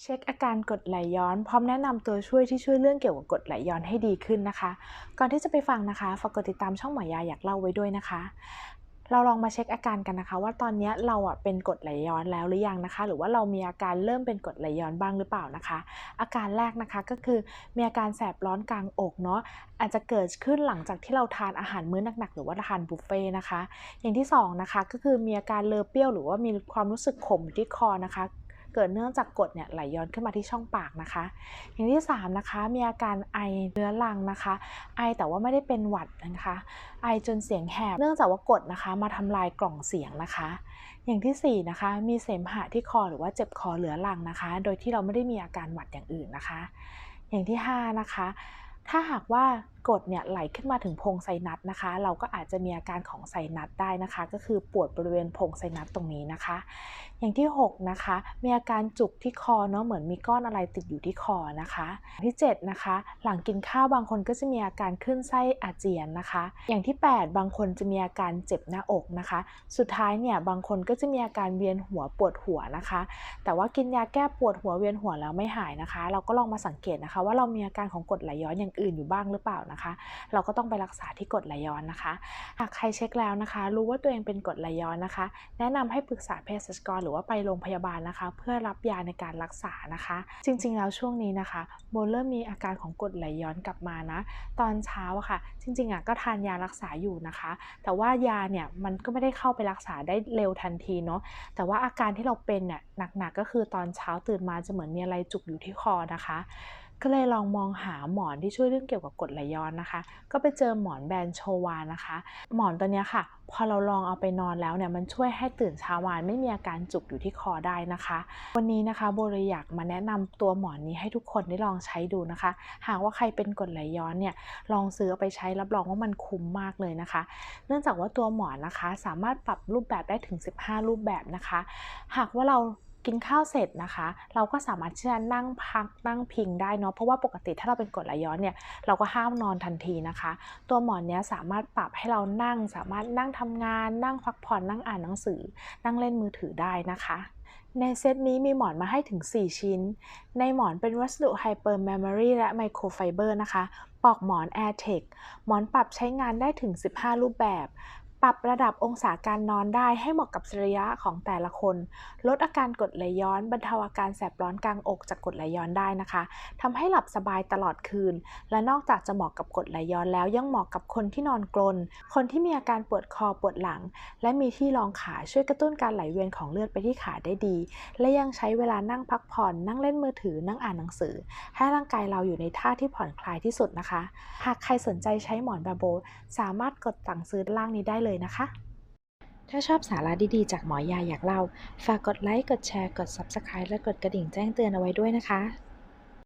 เช็คอาการกดไหลย้อนพร้อมแนะนำตัวช่วยที่ช่วยเรื่องเกี่ยวกับกดไหลย้อนให้ดีขึ้นนะคะ ก่อนที่จะไปฟังนะคะฝากกดติดตามช่องหมอยาอยากเล่าไว้ด้วยนะคะ เราลองมาเช็คอาการกันนะคะ ว่าตอนนี้เราอะเป็นกดไหลย้อนแล้วหรือยังนะคะ หรือว่าเรามีอาการเริ่มเป็นกดไหลย้อนบ้างหรือเปล่านะคะ อาการแรกนะคะก็คือมีอาการแสบร้อนกลางอกเนาะอาจจะเกิดขึ้นหลังจากที่เราทานอาหารมื้อหนักๆหรือว่าทานบุฟเฟ่นะคะ อย่างที่สองนะคะก็คือมีอาการเลอเปรี้ยวหรือว่ามีความรู้สึกขมที่คอนะคะ เกิดเนื่องจากกรดเนี่ยไหลย้อนขึ้นมาที่ช่องปากนะคะ อย่างที่ 3 นะคะมีอาการไอเรื้อรังนะคะ ไอแต่ว่าไม่ได้เป็นหวัดนะคะ ไอจนเสียงแหบ เนื่องจากว่ากรดนะคะมาทำลายกล่องเสียงนะคะ อย่างที่ 4 นะคะมีเสมหะที่คอหรือว่าเจ็บคอเรื้อรังนะคะ โดยที่เราไม่ได้มีอาการหวัดอย่างอื่นนะคะ อย่างที่ 5 นะคะ ถ้าหากว่ากรดเนี่ยไหลขึ้นมาถึงโพรงไซนัสนะคะ เราก็อาจจะมีอาการของไซนัสได้นะคะ ก็คือปวดบริเวณโพรงไซนัสตรงนี้นะคะ อย่างที่ 6 นะคะ มีอาการจุกที่คอเนาะเหมือนมีก้อนอะไรติดอยู่ที่คอนะคะอย่างที่ 7 นะคะ หลังกินข้าวบางคนก็จะมีอาการขึ้นไส้อาเจียนนะคะ อย่างที่ 8 บางคนจะมีอาการเจ็บหน้าอกนะคะ สุดท้ายเนี่ยบางคนก็จะมีอาการเวียนหัวปวดหัวนะคะ แต่ว่ากินยาแก้ปวดหัวเวียนหัวแล้วไม่หายนะคะ เราก็ลองมาสังเกตนะคะ ว่าเรามีอาการของกรดไหลย้อนอย่างอื่นอยู่บ้างหรือเปล่านะคะ เราก็ต้องไปรักษาที่กรดไหลย้อนนะคะหากใครเช็คแล้วนะคะ รู้ว่าตัวเองเป็นกรดไหลย้อนนะคะ แนะนำให้ปรึกษาเภสัชกร หรือว่าไปโรงพยาบาลนะคะ เพื่อรับยาในการรักษานะคะ จริงๆ แล้วช่วงนี้นะคะโบเริ่มมีอาการของกรดไหลย้อนกลับมานะตอนเช้าอะค่ะ จริงๆอะก็ทานยารักษาอยู่นะคะ แต่ว่ายาเนี่ยมันก็ไม่ได้เข้าไปรักษาได้เร็วทันทีเนาะแต่ว่าอาการที่เราเป็นเนี่ยหนักๆก็คือตอนเช้าตื่นมาจะเหมือนมีอะไรจุกอยู่ที่คอนะคะ ก็เลยลองมองหาหมอนที่ช่วยเรื่องเกี่ยวกับกรดไหลย้อนนะคะ ก็ไปเจอหมอนแบรนด์โชวานะคะ หมอนตัวนี้ค่ะ พอเราลองเอาไปนอนแล้วเนี่ยมันช่วยให้ตื่นเช้ามาไม่มีอาการจุกอยู่ที่คอได้นะคะ วันนี้นะคะโบเลยอยากมาแนะนำตัวหมอนนี้ให้ทุกคนได้ลองใช้ดูนะคะ หากว่าใครเป็นกรดไหลย้อนเนี่ยลองซื้อเอาไปใช้รับรองว่ามันคุ้มมากเลยนะคะ เนื่องจากว่าตัวหมอนนะคะ สามารถปรับรูปแบบได้ถึง 15 รูปแบบนะคะ หากว่าเรา กินข้าวเสร็จนะคะ เราก็สามารถที่จะนั่งพักนั่งพิงได้เนาะเพราะว่าปกติถ้าเราเป็นกรดไหลย้อนเนี่ยเราก็ห้ามนอนทันทีนะคะ ตัวหมอนเนี้ยสามารถปรับให้เรานั่ง สามารถนั่งทำงาน นั่งพักผ่อนนั่งอ่านหนังสือ นั่งเล่นมือถือได้นะคะในเซตนี้มีหมอนมาให้ถึง 4 ชิ้น ในหมอนเป็นวัสดุไฮเปอร์ m ม m o r y และไมโครไฟเบอร์นะคะ ปอกหมอน AirTech หมอนปรับใช้งานได้ถึง 15 รูปแบบ ปรับระดับองศาการนอนได้ให้เหมาะกับสรีระของแต่ละคน ลดอาการกรดไหลย้อน บรรเทาอาการแสบร้อนกลางอกจากกรดไหลย้อนได้นะคะทำให้หลับสบายตลอดคืน และนอกจากจะเหมาะกับกรดไหลย้อนแล้วยังเหมาะกับคนที่นอนกรนคนที่มีอาการปวดคอปวดหลัง และมีที่รองขาช่วยกระตุ้นการไหลเวียนของเลือดไปที่ขาได้ดี และยังใช้เวลานั่งพักผ่อนนั่งเล่นมือถือนั่งอ่านหนังสือ ให้ร่างกายเราอยู่ในท่าที่ผ่อนคลายที่สุดนะคะ หากใครสนใจใช้หมอนแบบโบ สามารถกดสั่งซื้อล่างนี้ได้เลยเลยนะคะ ถ้าชอบสาระดีๆ จากหมอยาอยากเล่า ฝากกดไลค์ กดแชร์ กด Subscribe และกดกระดิ่งแจ้งเตือนเอาไว้ด้วยนะคะ